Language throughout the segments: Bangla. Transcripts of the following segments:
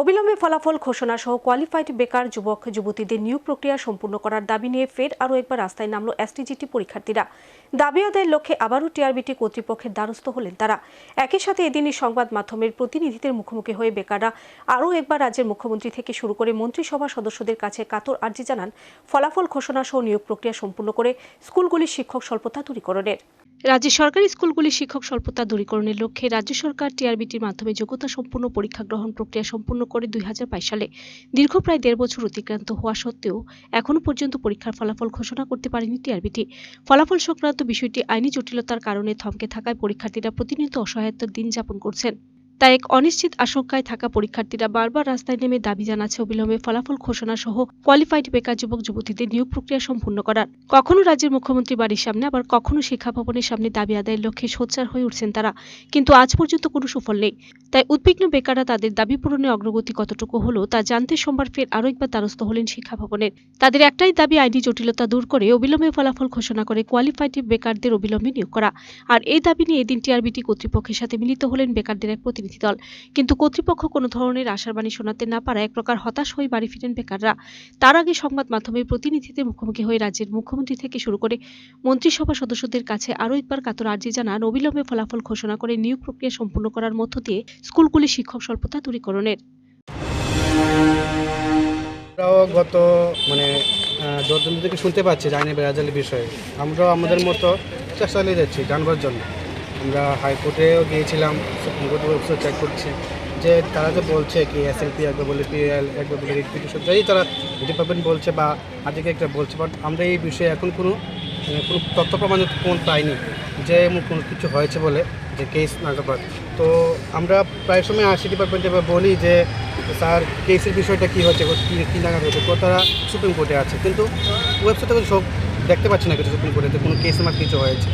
অবিলম্বে ফলাফল ঘোষণা সহ কোয়ালিফাইড বেকার যুবক, যুবতীদের নিয়োগ প্রক্রিয়া সম্পূর্ণ করার দাবি নিয়ে ফের আরও একবার রাস্তায় নামল এসটিজিটি পরীক্ষার্থীরা। দাবি আদায়ের লক্ষ্যে আবারও টিআরবিটি কর্তৃপক্ষের দ্বারস্থ হলেন তারা। একই সাথে এদিনই সংবাদ মাধ্যমের প্রতিনিধিদের মুখোমুখি হয়ে বেকাররা আরও একবার রাজ্যের মুখ্যমন্ত্রী থেকে শুরু করে মন্ত্রিসভা সদস্যদের কাছে কাতর আর্জি জানান। ফলাফল ঘোষণা সহ নিয়োগ প্রক্রিয়া সম্পূর্ণ করে স্কুলগুলির শিক্ষক স্বল্পতা দূরীকরণের। রাজ্যের সরকারি স্কুলগুলির শিক্ষক স্বল্পতা দূরীকরণের লক্ষ্যে রাজ্য সরকার টিআরবিটির মাধ্যমে যোগ্যতা সম্পূর্ণ পরীক্ষা গ্রহণ প্রক্রিয়া সম্পূর্ণ করে দুই সালে দীর্ঘ প্রায় দেড় বছর অতিক্রান্ত হওয়া সত্ত্বেও এখনও পর্যন্ত পরীক্ষার ফলাফল ঘোষণা করতে পারেনি টিআরবিটি ফলাফল সংক্রান্ত বিষয়টি আইনি জটিলতার কারণে থমকে থাকায় পরীক্ষার্থীরা প্রতিনিয়ত অসহায়ত্বের দিন যাপন করছেন। তাই এক অনিশ্চিত আশঙ্কায় থাকা পরীক্ষার্থীরা বারবার রাস্তায় নেমে দাবি জানাচ্ছে অবিলম্বে ফলাফল ঘোষণা সহ কোয়ালিফাইড বেকার যুবক যুবতীদের নিয়োগ প্রক্রিয়া সম্পূর্ণ করার। কখনো রাজ্যের মুখ্যমন্ত্রী বাড়ির সামনে, আবার কখনো শিক্ষা ভবনের সামনে দাবি আদায়ের লক্ষ্যে সোচ্চার হয়ে উঠছেন তারা। কিন্তু আজ পর্যন্ত কোনো সুফল নেই। তাই উদ্বিগ্ন বেকাররা তাদের দাবি পূরণে অগ্রগতি কতটুকু হলো, তা জানতে সোমবার ফের আরও একবার দ্বারস্থ হলেন শিক্ষা ভবনের। তাদের একটাই দাবি, আইনি জটিলতা দূর করে অবিলম্বে ফলাফল ঘোষণা করে কোয়ালিফাইড বেকারদের অবিলম্বে নিয়োগ করা। আর এই দাবি নিয়ে এদিন টিআরবিটি কর্তৃপক্ষের সাথে মিলিত হলেন বেকারদের এক প্রতিনিধি। দল। কিন্তু কর্তৃপক্ষ কোনো ধরনের আশার বাণী শোনাতে না পারায় এক প্রকার হতাশ হয়ে বাড়ি ফিরেন বেকাররা। তার আগে সংবাদ মাধ্যমে প্রতিনিধিদের মুখোমুখি হয়ে রাজ্যের মুখ্যমন্ত্রী থেকে শুরু করে মন্ত্রিসভা সদস্যদের কাছে আরও একবার কাতর আর্জি জানান অবিলম্বে ফলাফল ঘোষণা করে নিয়োগ প্রক্রিয়া সম্পূর্ণ করার মধ্য দিয়ে স্কুলগুলি শিক্ষক স্বল্পতা দূরীকরণের। গত মানে যতদিন থেকে শুনতে পাচ্ছি আইনি বেড়াজালির বিষয়ে। আমরাও আমাদের মতো চেষ্টা চালিয়ে যাচ্ছি জানবার জন্য। আমরা হাইকোর্টেও গিয়েছিলাম সুপ্রিম কোর্টের ওয়েবসাইট চেক করছি। যে তারা যে বলছে কি এস এল পি একবার বলে পিএল একবার বলে রিপিটেশন যাই তারা ডিপার্টমেন্ট বলছে বা আজকে একটা বলছে বাট আমরা এই বিষয়ে এখন কোনো মানে কোনো তথ্য প্রমাণ কোন পাইনি যে এমন কোনো কিছু হয়েছে বলে যে কেস নাগাদ তো আমরা প্রায় সময় আসি ডিপার্টমেন্টে বলি যে স্যার কেসের বিষয়টা কী হচ্ছে কী কী নাগাদ হচ্ছে তো তারা সুপ্রিম কোর্টে আছে। কিন্তু ওয়েবসাইটে সব দেখতে পাচ্ছি না কিছু সুপ্রিম কোর্টে কোনো কেস আমার কিছু হয়েছে।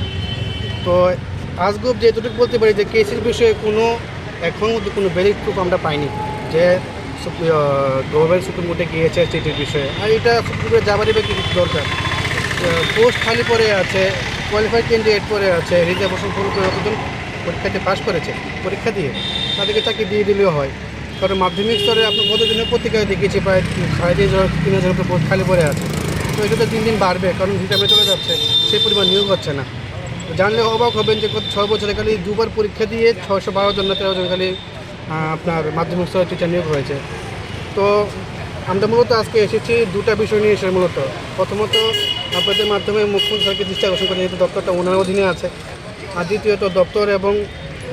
তো আজগুব যেটুকু বলতে পারি যে কেসের বিষয়ে কোনো এখন মধ্যে কোনো ভ্যালিড প্রুফ আমরা পাইনি, যে গভর্নমেন্ট সুপ্রিম কোর্টে গিয়েছে চিঠির বিষয়ে। আর এটা সুপ্রিম কোর্টে যাবারই বা কিছু দরকার? পোস্ট খালি পড়ে আছে কোয়ালিফাইড ক্যান্ডিডেট পড়ে আছে রিজার্ভেশন ফুল করে কতজন পরীক্ষাতে পাশ করেছে, পরীক্ষা দিয়ে তাদেরকে চাকরি দিয়ে দিলেও হয়। কারণ মাধ্যমিক স্তরে আপনার কতদিনের পত্রিকায় দেখেছি, প্রায় সাড়ে তিন হাজার তিন হাজার পোস্ট খালি পড়ে আছে। তো এটা তো দিন দিন বাড়বে, কারণ হিসাবে চলে যাচ্ছে সেই পরিমাণ নিয়োগ হচ্ছে না। জানলে অবাক হবেন যে ছয় বছরে খালি দুবার পরীক্ষা দিয়ে ছশো বারো জন না তেরো জন খালি আপনার মাধ্যমিক স্তরে টিচার নিয়োগ হয়েছে। তো আমরা মূলত আজকে এসেছি দুটা বিষয় নিয়ে এসে মূলত। প্রথমত, আপনাদের মাধ্যমে মুখ্যমন্ত্রী সরকারকে দৃষ্টি আকর্ষণ করে, যেহেতু দপ্তরটা ওনার অধীনে আছে। আর দ্বিতীয়ত, দপ্তর এবং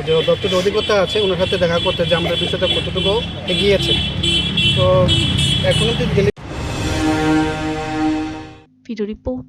যে দপ্তরের অধিকর্তা আছে, ওনার সাথে দেখা করতে যে আমাদের বিষয়টা কতটুকু এগিয়েছে। তো এখন অব্দি ভিডিও রিপোর্ট